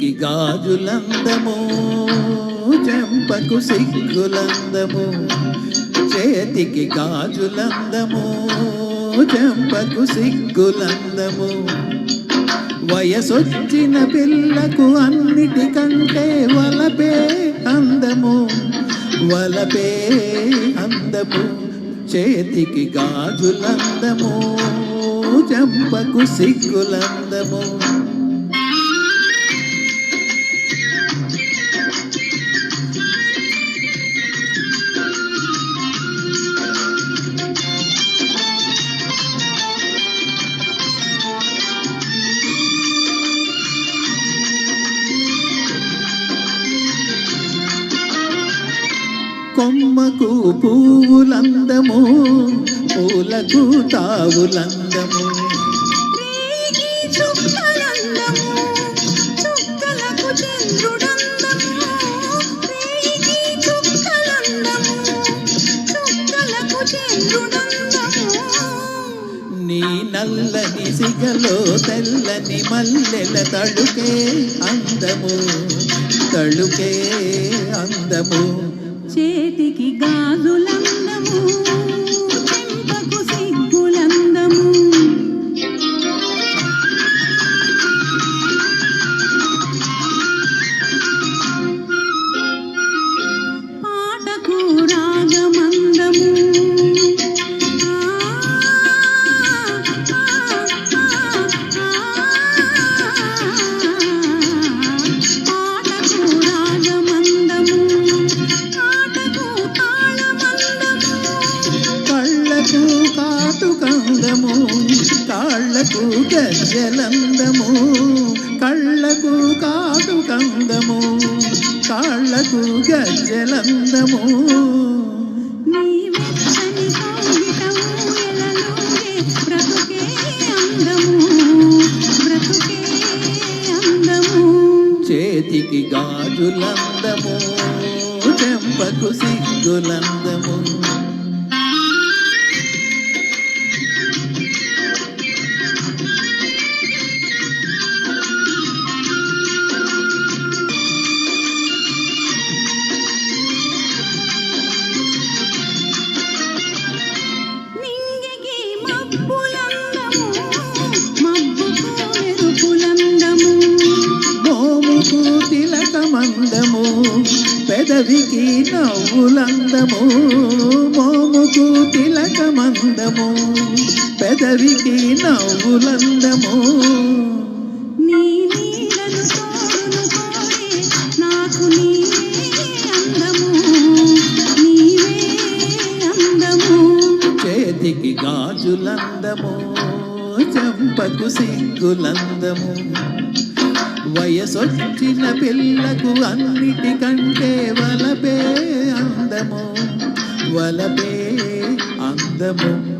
చేతికి గాజులందము చెంపకు సిగ్గులందము చేతికి గాజులందము చెంపకు సిగ్గులందము. వయసొచ్చిన పిల్లకు అన్నిటికంటే వలపే అందము వలపే అందము చేతికి గాజులందము చెంపకు సిగ్గులందము. కొమ్మకు పువ్వులందము పూలకు తావులందము. నీ నల్లని సిగలో తెల్లని మల్లెల తడుకే అందము తడుకే అందము. చేతికి గాజులందము. కాళ్ళకు గజ్జలందము కళ్ళకు కాటుకందము కాళ్ళకు గజ్జలందము చేతికి గాజులందము చెంపకు సిగ్గులందము పెదవికి నవ్వులందము మోముకు తిలకమందము. పెదవికి నవ్వులందము. నీ నీడను తోడును కోరే నాకు నీవే అందము. నీవే అందము. చేతికి గాజులందము చెంపకు సిగ్గులందము. వయసొచ్చిన పిల్లకు అన్నిటికంటే వలపే అందము. వలపే అందము.